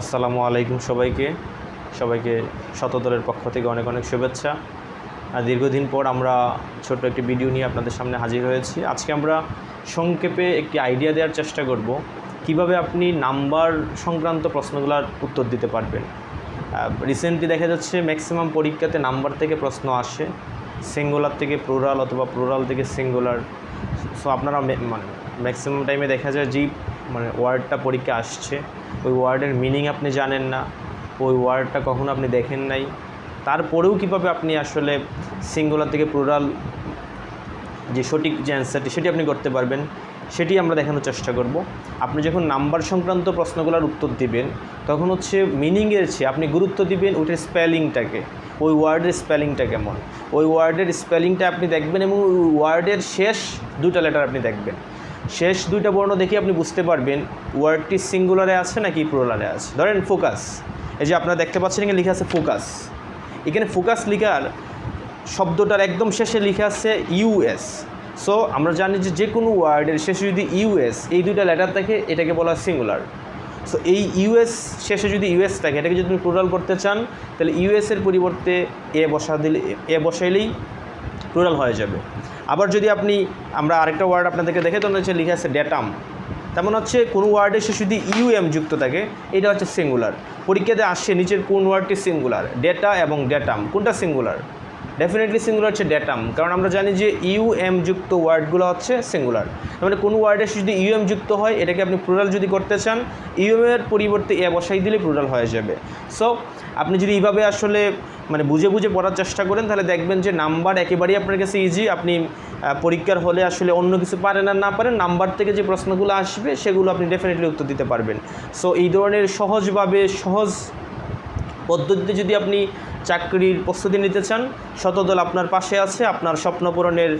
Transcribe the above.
আসসালামু আলাইকুম সবাইকে। সবাইকে শতদলের পক্ষ থেকে অনেক অনেক শুভেচ্ছা। দীর্ঘদিন পর আমরা ছোট্ট একটি ভিডিও নিয়ে আপনাদের সামনে হাজির হয়েছি। আজকে আমরা সংক্ষেপে একটি আইডিয়া দেওয়ার চেষ্টা করব। কীভাবে আপনি নাম্বার সংক্রান্ত প্রশ্নগুলোর উত্তর দিতে পারবেন। রিসেন্টলি দেখা যাচ্ছে ম্যাক্সিমাম পরীক্ষাতে নাম্বার থেকে প্রশ্ন আসে সিঙ্গুলার থেকে প্লুরাল অথবা প্লুরাল থেকে সিঙ্গুলার সো আপনারা মানে ম্যাক্সিমাম টাইমে দেখা যায় যেই মানে ওয়ার্ডটা পরীক্ষা আসছে, ওই ওয়ার্ডের মিনিং আপনি জানেন না, ওই ওয়ার্ডটা কখনো আপনি দেখেন নাই। তারপরেও কীভাবে আপনি আসলে সিঙ্গুলার থেকে প্লুরাল যে সঠিক যে অ্যান্সারটি সেটি আপনি করতে পারবেন, সেটি আমরা দেখানোর চেষ্টা করব। আপনি যখন নাম্বার সংক্রান্ত প্রশ্নগুলোর উত্তর দিবেন, তখন হচ্ছে মিনিংয়ের চেয়ে আপনি গুরুত্ব দিবেন ওইটার স্পেলিংটাকে ওই ওয়ার্ডের স্পেলিংটা কেমন। ওই ওয়ার্ডের স্পেলিংটা আপনি দেখবেন এবং ওই ওয়ার্ডের শেষ দুটা লেটার আপনি দেখবেন। শেষ দুইটা বর্ণ দেখে আপনি বুঝতে পারবেন ওয়ার্ডটি সিঙ্গুলারে আছে নাকি প্লুরালে আছে। ধরেন ফোকাস এই যে আপনারা দেখতে পাচ্ছেন এখানে লেখা আছে ফোকাস এখানে ফোকাস লেখার শব্দটার একদম শেষে লেখা আছে ইউএস সো আমরা জানি যে যে কোনো ওয়ার্ডের শেষে যদি ইউএস এই দুইটা লেটার থাকে, এটাকে বলা হয় সিঙ্গুলার সো এই ইউএস শেষে যদি ইউএস থাকে, এটাকে যদি তুমি প্লুরাল করতে চান, তাহলে ইউএস এর পরিবর্তে এ বসা দিলে এ বসাইলেই প্লুরাল হয়ে যাবে। আবার যদি আপনি, আমরা আরেকটা ওয়ার্ড আপনাদেরকে দেখে তো হচ্ছে লিখে আছে ড্যাটাম তেমন হচ্ছে কোনো ওয়ার্ডের সে যদি ইউএম যুক্ত থাকে, এটা হচ্ছে সিঙ্গুলার পরীক্ষাতে আসছে নিচের কোন ওয়ার্ডটি সিঙ্গুলার ডেটা এবং ড্যাটাম কোনটা সিঙ্গুলার ডেফিনেটলি সিঙ্গুলার হচ্ছে ডেটাম কারণ আমরা জানি যে ইউএম যুক্ত ওয়ার্ডগুলো হচ্ছে সিঙ্গুলার মানে কোনো ওয়ার্ডের যদি ইউএম যুক্ত হয়, এটাকে আপনি প্লুরাল যদি করতে চান ইউএম এর পরিবর্তে এ বসাই দিলে প্লুরাল হয়ে যাবে। সো আপনি যদি এইভাবে আসলে মানে বুঝে বুঝে পড়ার চেষ্টা করেন, তাহলে দেখবেন যে নাম্বার একেবারেই আপনার কাছে ইজি আপনি পরীক্ষার হলে আসলে অন্য কিছু পারেন আর না পারেন নাম্বার থেকে যে প্রশ্নগুলো আসবে, সেগুলো আপনি ডেফিনেটলি উত্তর দিতে পারবেন। সো এই ধরনের সহজভাবে, সহজ পদ্ধতিতে যদি আপনি চাকরির প্রস্তুতি নিতে চান শতদল আপনার পাশে আছে আপনার স্বপ্ন পূরণের